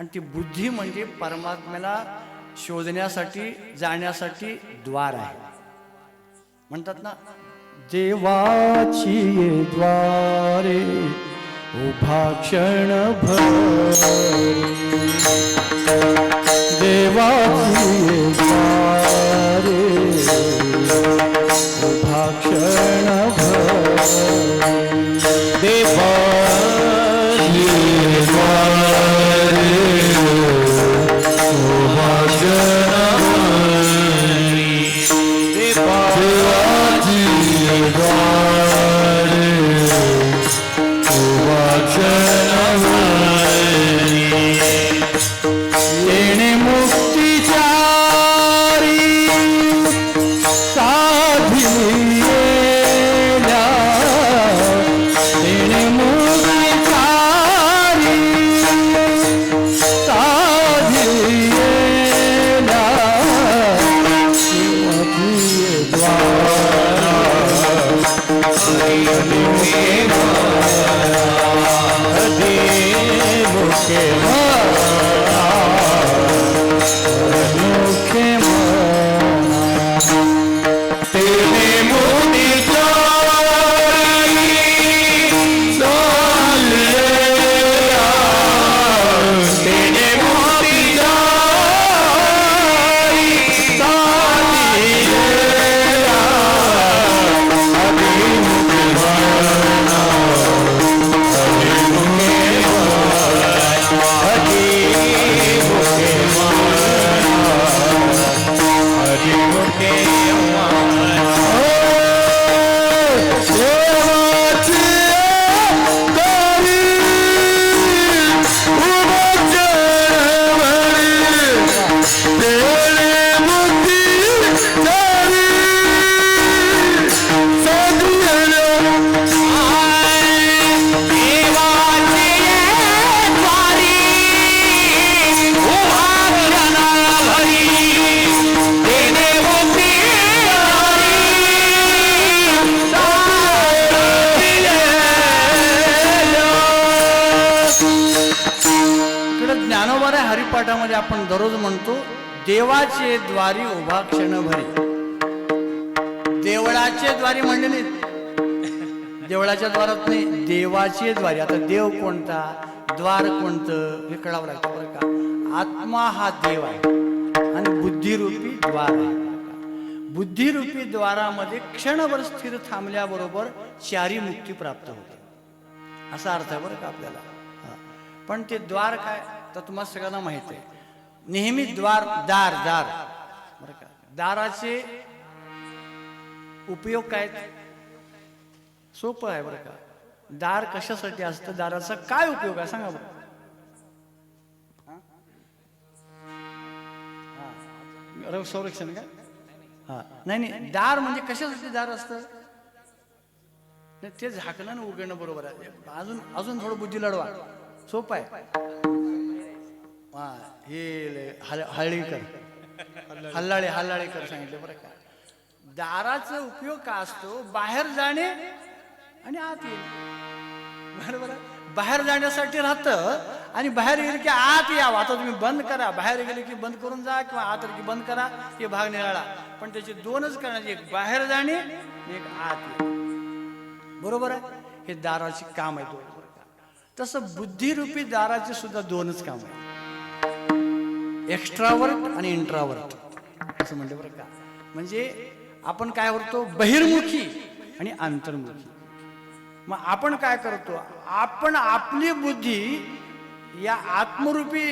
आणि ती बुद्धी म्हणजे परमात्म्याला शोधण्यासाठी जाण्यासाठी द्वार आहे. म्हणतात ना देवाची द्वारे उभा क्षण देवाची द्वारे उभा क्षण Amen. आपण दररोज म्हणतो देवाचे द्वारी उभा क्षणभरे देवळाचे द्वारी म्हणले नाही. देवळाच्या द्वारात नाही देवाचे द्वारी. आता देव कोणता? द्वार कोणतं? हे कळावं लागतं बरं का. आत्मा हा देव आहे. आणि बुद्धिरूपी द्वार आहे. बुद्धिरूपी द्वारामध्ये क्षणभर स्थिर थांबल्याबरोबर चारी मुक्ती प्राप्त होते. असा अर्थ आहे बरं का आपल्याला. पण ते द्वार काय? तर तुम्हाला सगळ्यांना माहीत आहे. नेहमी द्वार दार दार. का? दाराचे उपयोग काय? सोपं आहे बरं का? दार कशासाठी असतं? दाराचा काय उपयोग आहे? सांगा बरं. संरक्षण का? हा. नाही नाही. दार म्हणजे कशासाठी दार असतं? नाही ते झाकणं उघडणं बरोबर आहे. अजून अजून थोडं बुद्धी लढवा. सोपं आहे. हा हे लय हळीकर. हल्लाळे हल्लाळेकर सांगितले बरं का. दाराचा उपयोग का असतो? बाहेर जाणे आणि आत येणे. बरोबर? बाहेर जाण्यासाठी राहतं आणि बाहेर गेले की आत यावं आता तुम्ही बंद करा. बाहेर गेले की बंद करून जा किंवा आत की बंद करा हे भाग निराळा. पण त्याचे दोनच करण्याचे एक बाहेर जाणे एक आत बरोबर आहे? हे दाराचे काम आहे तसं बुद्धिरूपी दाराचे सुद्धा दोनच काम आहे एक्स्ट्रावर्ट आणि इंट्रावर्ट असं म्हणलं बरं का. म्हणजे आपण काय करतो? बहिर्मुखी आणि अंतर्मुखी मग आपण काय करतो? आपण आपली बुद्धी या आत्मरूपी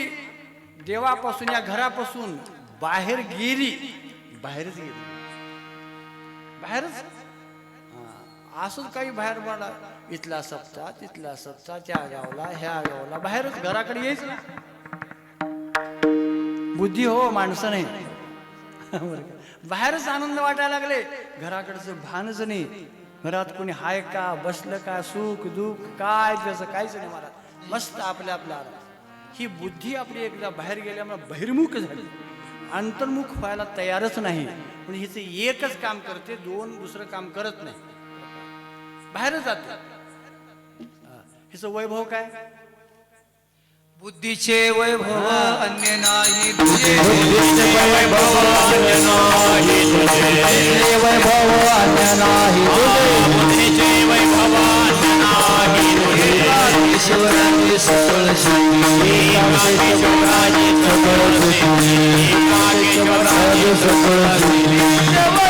देवापासून या घरापासून बाहेर गेली. बाहेरच गेली. बाहेरच? असंच काही बाहेर पडा. इथला सप्ता तिथला सप्ता त्या गावला ह्या गावला. बाहेरच घराकडे यायचं ना. बुद्धी हो माणसं नाही. बरं बाहेरच आनंद वाटायला लागले. घराकडचं भानच नाही. घरात कोणी हाय का बसलं का सुख दुःख काय त्याचं काहीच नाही मला मस्त आपल्या आपल्या आराम. ही बुद्धी आपली एकदा बाहेर गेल्यामुळे बहिर्मुख झाली. अंतर्मुख व्हायला तयारच नाही. पण हिचं एकच काम करते दोन दुसरं काम करत नाही. बाहेरच जाते. हिचं वैभव काय? बुद्धीचे वैभव अन्य नाही. तुझे बुद्धीचे वैभव अन्य नाही. तुझे वैभव अन्य नाही बुद्धीचे वैभव अन्य नाही तुझे ईश्वराचे सकळ शक्ती कामेश्वराची सकळ शक्ती कामेश्वराची सकळ शक्ती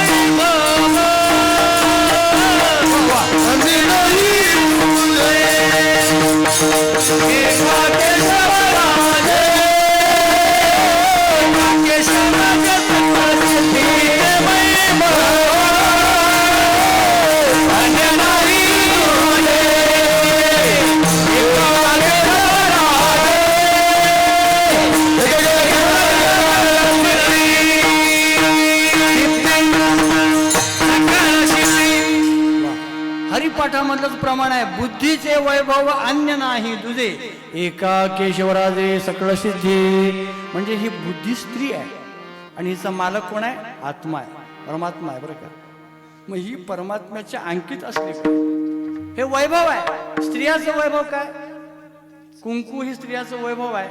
पाठामधलंच प्रमाण आहे. बुद्धीचे वैभव अन्य नाही तुझे. एका केशवराजे सकळ सिद्धी. म्हणजे ही बुद्धी स्त्री आहे. आणि हिचा मालक कोण आहे? आत्मा आहे. परमात्मा आहे बरं का? मग ही परमात्म्याच्या अंकित असली हे वैभव आहे. स्त्रियाचं वैभव काय? कुंकू ही स्त्रियाचं वैभव आहे.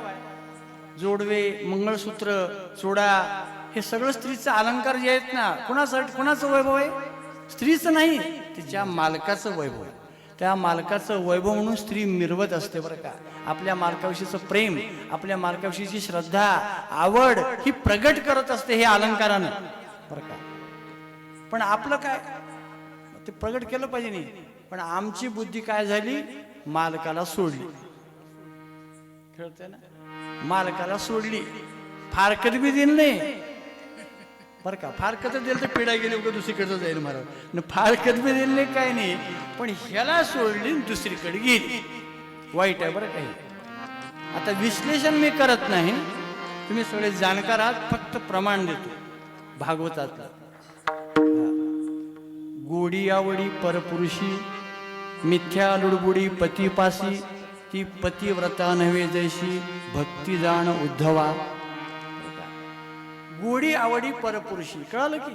जोडवे मंगळसूत्र चोडा हे सगळं स्त्रीचं अलंकार जे आहेत ना कुणासाठी कुणाचं वैभव आहे? स्त्रीचं नाही तिच्या मालकाचं वैभव. आहे त्या मालकाचं वैभव म्हणून स्त्री मिरवत असते बरं का. आपल्या मालकाविषयीचं प्रेम आपल्या मालकाविषयीची श्रद्धा आवड ही प्रगट करत असते हे अलंकारानं. बरं का. पण आपलं काय? ते प्रगट केलं पाहिजे नाही. पण आमची बुद्धी काय झाली? मालकाला सोडली. खेळते ना? मालकाला सोडली. फारकत बी दिली नाही. बरं का फारकतच दिलं तर पिढा गेली उगा दुसरीकडचं जाईल महाराज. न फारकत बी दिली नाही काय नाही पण ह्याला सोडली दुसरीकडे गेली. वाईट आहे बरं काही आता विश्लेषण मी करत नाही तुम्ही सगळे जाणकार आहात फक्त प्रमाण देतो भागवतातलं. गोडी आवडी परपुरुषी मिथ्या लुडबुडी पतीपासी ती पतिव्रता नव्हे जैशी भक्ती जाण उद्धवा. गोडी आवडी परपुरुषी. कळालं की?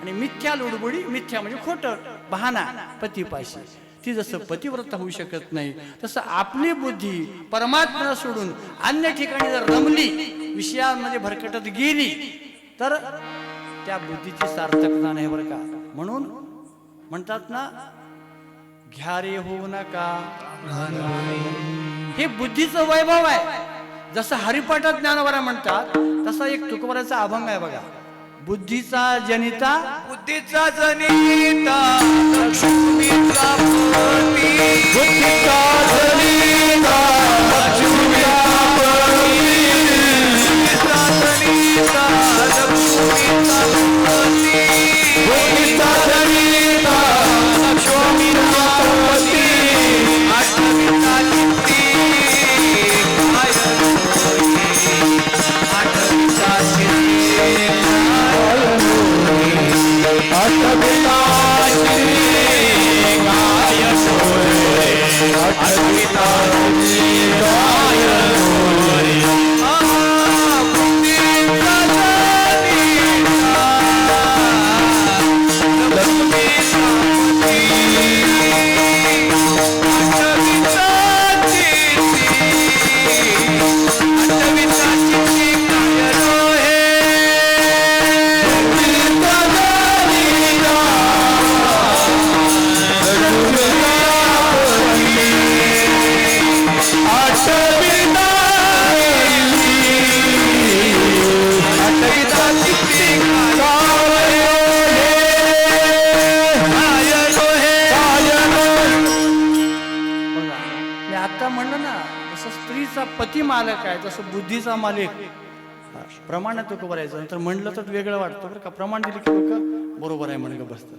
आणि मिथ्या लुडबुडी मिथ्या म्हणजे खोटं. बहाना पतीपाशी. ती जसं पतिव्रत होऊ शकत नाही तसं आपली बुद्धी परमात्मा सोडून अन्य ठिकाणी जर रमली विषयामध्ये भरकटत गेली तर त्या बुद्धीची सार्थकता नाही बरं का? म्हणून म्हणतात ना घ्या रे होऊ नका. हे बुद्धीचं वैभव आहे. जसं हरिपाठ ज्ञानवरा म्हणतात तसा एक तुकोबराचा अभंग आहे बघा. बुद्धीचा जनिता बुद्धीचा जनिता पती मालक आहे जसं बुद्धीचा मालिक. प्रमाणात प्रमाण बरायचं नंतर म्हणलं तर वेगळं वाटतं बरं का. प्रमाण दिलं की लोक बरोबर आहे म्हणलं बसतं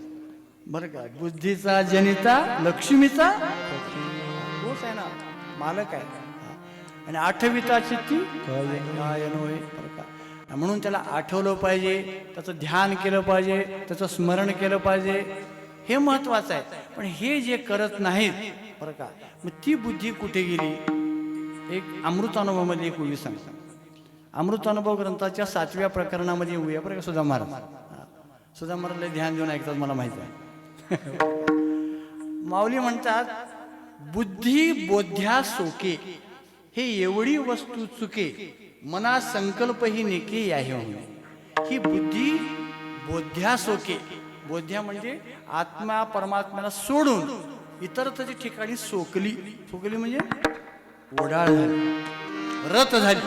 बरं का? बुद्धीचा जनिता लक्ष्मीचा. तोच आहे ना. मालक आहे. आणि आठविता ती गायन होय बरं का? म्हणून त्याला आठवलं पाहिजे त्याचं ध्यान केलं पाहिजे त्याचं स्मरण केलं पाहिजे. हे महत्वाचं आहे. पण हे जे करत नाहीत बरं का? मग ती बुद्धी कुठे गेली? एक अमृतानुभवामध्ये एक उभी सांगतो अमृतानुभव ग्रंथाच्या सातव्या प्रकरणामध्ये येऊया बरं का सुधा महाराज? सुधा महाराज ध्यान देऊन ऐकतात मला माहिती आहे. माऊली म्हणतात बुद्धी बोध्या सोके हे एवढी वस्तू चुके मना संकल्प ही नेके आहे ही बुद्धी बोध्या सोके. बोध्या म्हणजे आत्मा परमात्म्याला सोडून इतरत्याच्या ठिकाणी सोकली सोकली म्हणजे ओढाळ झाली. रथ झाली.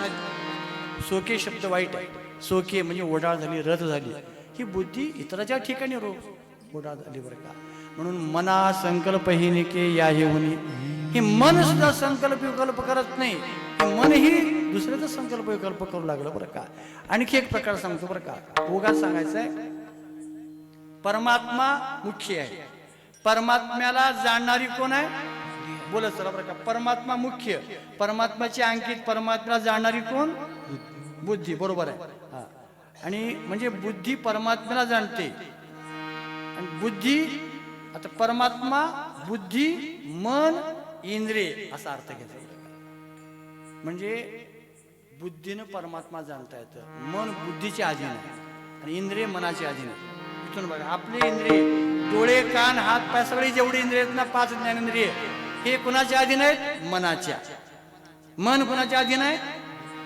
सोके शब्द वाईट आहे. सोके म्हणजे ओढाळ झाली रथ झाली. ही बुद्धी इतराच्या ठिकाणी रो ओढाळ झाली बरं का. म्हणून मना संकल्प ही निके या हे होणे हे मन सुद्धा संकल्प विकल्प करत नाही. हे मन ही दुसऱ्याचा संकल्प विकल्प करू लागलं बरं का. आणखी एक प्रकार सांगतो बरं का. उगा सांगायचंय आहे परमात्मा मुख्य आहे. परमात्म्याला जाणणारी कोण आहे? बोलत चला बरं का परमात्मा मुख्य. परमात्माची अंकित परमात्मा जाणारी कोण? बुद्धी. बरोबर आहे. हा. आणि म्हणजे बुद्धी परमात्म्याला जाणते. आणि बुद्धी आता परमात्मा बुद्धी मन इंद्रिय असा अर्थ घेतो म्हणजे बुद्धीनं परमात्मा जाणता येतं. मन बुद्धीचे अधीन आहे. आणि इंद्रिय मनाचे अधीन आहे. इथून बघा आपले इंद्रिय डोळे कान हात पाय सगळे जेवढे इंद्रिय आहेत ना पाच ज्ञानेंद्रिय. हे कुणाच्या अधीन आहेत मनाच्या. मन कुणाच्या अधीन आहे?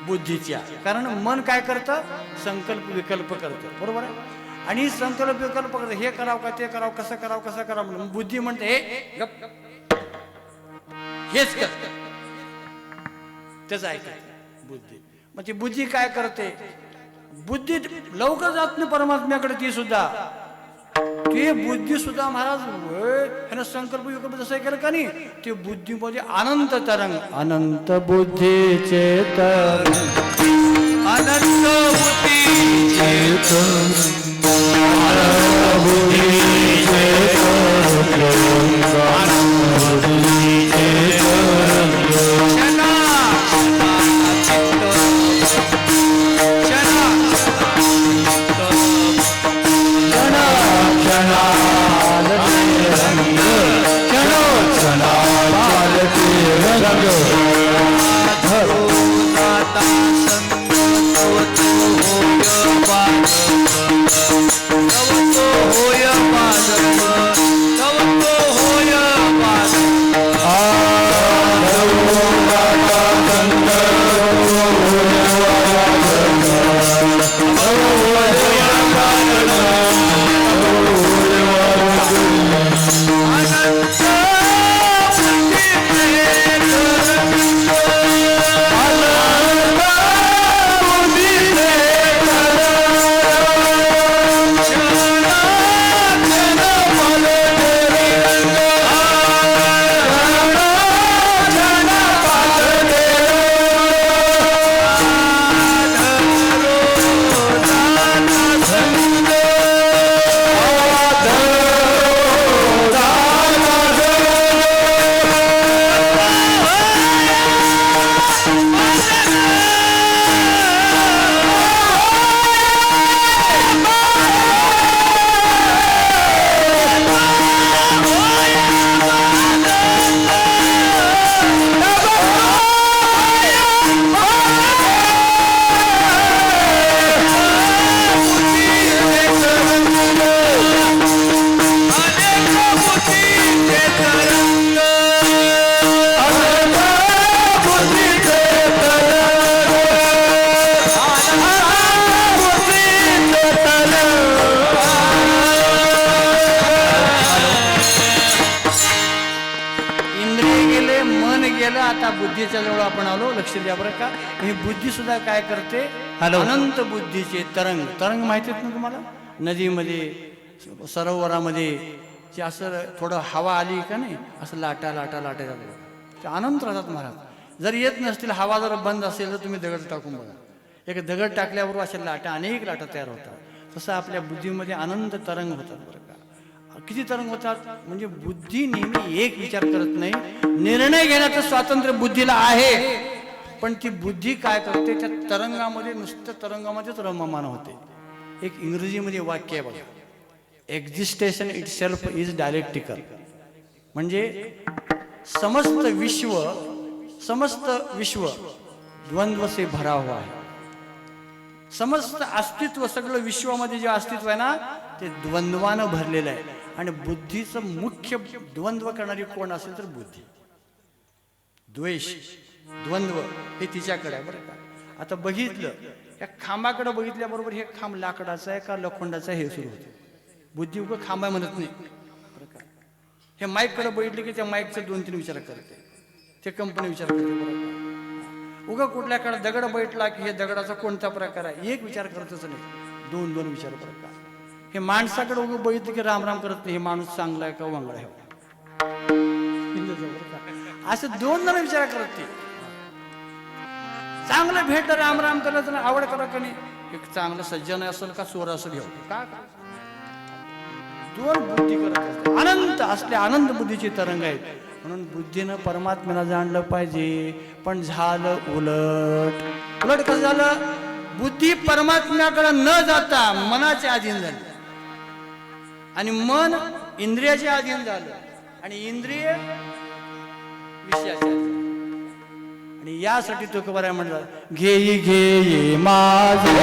बुद्धीच्या. कारण मन काय करतं? संकल्प विकल्प करतं. बरोबर आहे? आणि संकल्प विकल्प करतं. हे करावं का ते करावं कसं करावं कसं करावं म्हणून बुद्धी म्हणते हे हेच कर. त्याच ऐकायचं बुद्धी. मग ती बुद्धी काय करते? बुद्धी लवकर जात नाही परमात्म्याकडे ती सुद्धा. ते बुद्धी सुद्धा महाराज होय, ह्यानं संकल्प विकल्प जसं केलं का नाही? ते बुद्धीमध्ये अनंत तरंग. अनंत बुद्धीचे तरंग. अनंत बुद्धीचे क्षणा हॅलो. अनंत बुद्धीचे तरंग. तरंग माहिती आहेत ना तुम्हाला? नदीमध्ये सरोवरामध्ये जे असं थोडं हवा आली का नाही असं लाटा लाटा लाटा जातात ते अनंत राहतात महाराज. जर येत नसतील हवा जर बंद असेल तर तुम्ही दगड टाकून बघा. एक दगड टाकल्यावर अशा लाटा अनेक लाटा तयार होतात. तसं आपल्या बुद्धीमध्ये अनंत तरंग होतात बरं का. किती तरंग होतात? म्हणजे बुद्धी नेहमी एक विचार करत नाही. निर्णय घेण्याचं स्वातंत्र्य बुद्धीला आहे. पण ती बुद्धी काय करते? त्या तरंगामध्ये नुसतं तरंगामध्येच रममान होते. एक इंग्रजीमध्ये वाक्य आहे बघा. Existence itself is dialectical म्हणजे समस्त विश्व समस्त विश्व द्वंद्व से भरा हुआ आहे. समस्त अस्तित्व सगळं विश्वामध्ये जे अस्तित्व आहे ना ते द्वंद्वानं भरलेलं आहे. आणि बुद्धीचं मुख्य द्वंद्व करणारी कोण असेल तर बुद्धी. द्वेष. द्वंद्व हे तिच्याकडे आहे बरं का? आता बघितलं या खांबाकडे बघितल्याबरोबर हे खांब लाकडाचं आहे का लोखंडाचं हे सुरू होतं. बुद्धी उगं खांबा म्हणत नाही. हे माईककडे बघितलं की त्या माईकचे दोन तीन विचार करते. ते कंपनी विचार करते बरं उगा कुठल्याकडे दगड बैठला की हे दगडाचा कोणता प्रकार आहे? एक विचार करतच नाही. दोन दोन विचार करत का? हे माणसाकडे उगं बघितलं की राम राम करत नाही. हे माणूस चांगला आहे का वांगडा आहे? असं दोन जण विचार करत. ते चांगलं भेटलं राम राम करत ना आवड करा का नाही एक चांगलं सज्जन असेल का चोर असेल घेऊ का? दोन बुद्धी करत असते. अनंत असले आनंद बुद्धीचे तरंग आहेत. म्हणून बुद्धीनं परमात्म्याला जाणलं पाहिजे. पण झालं उलट. उलट कसं झालं? बुद्धी परमात्म्याकडे न जाता मनाचे अधीन झाली. आणि मन इंद्रियाचे अधीन झालं. आणि इंद्रिय विषयाचे. आणि यासाठी तुकोबाराय खबर म्हणला घेई घेई माझे.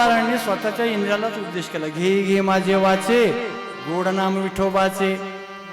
तुकोबारांनी स्वतःच्या इंद्रालाच उद्देश केला. घे घे माझे वाचे गोड नाम विठोबाचे.